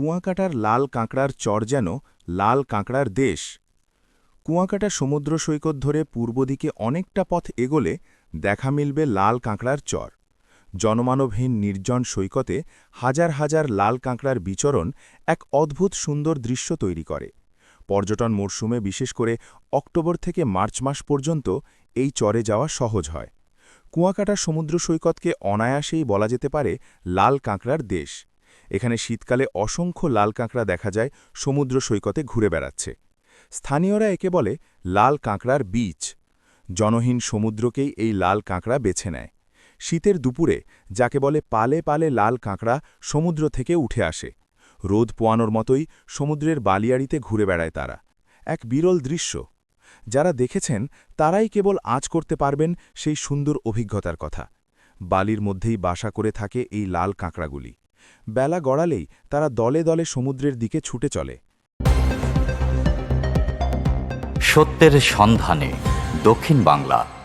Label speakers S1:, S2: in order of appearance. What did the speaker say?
S1: কুয়াকাটার লাল কাঁকড়ার চর যেন লাল কাঁকড়ার দেশ। কুয়াকাটা সমুদ্র সৈকত ধরে পূর্ব দিকে অনেকটা পথ এগোলে দেখা মিলবে লাল কাঁকড়ার চর। জনমানবহীন নির্জন সৈকতে হাজার হাজার লাল কাঁকড়ার বিচরণ এক অদ্ভুত সুন্দর দৃশ্য তৈরি করে। পর্যটন মরশুমে বিশেষ করে অক্টোবর থেকে মার্চ মাস পর্যন্ত এই চরে যাওয়া সহজ হয়। কুয়াকাটা সমুদ্র সৈকতকে অনায়াসেই বলা যেতে পারে লাল কাঁকড়ার দেশ। এখানে শীতকালে অসংখ্য লাল কাঁকড়া দেখা যায়, সমুদ্র সৈকতে ঘুরে বেড়াচ্ছে। স্থানীয়রা একে বলে লাল কাঁকড়ার বীচ জনহীন সমুদ্রকেই এই লাল কাঁকড়া বেছে নেয়। শীতের দুপুরে, যাকে বলে পালে পালে লাল কাঁকড়া, সমুদ্র থেকে উঠে আসে। রোদ পোয়ানোর মতোই সমুদ্রের বালিয়াড়িতে ঘুরে বেড়ায় তারা। এক বিরল দৃশ্য। যারা দেখেছেন, তারাই কেবল আঁচ করতে পারবেন সেই সুন্দর অভিজ্ঞতার কথা। বালির মধ্যেই বাসা করে থাকে এই লাল কাঁকড়াগুলি। বেলা গড়ালেই তারা দলে দলে সমুদ্রের দিকে ছুটে চলে।
S2: সত্যের সন্ধানে দক্ষিণ বাংলা।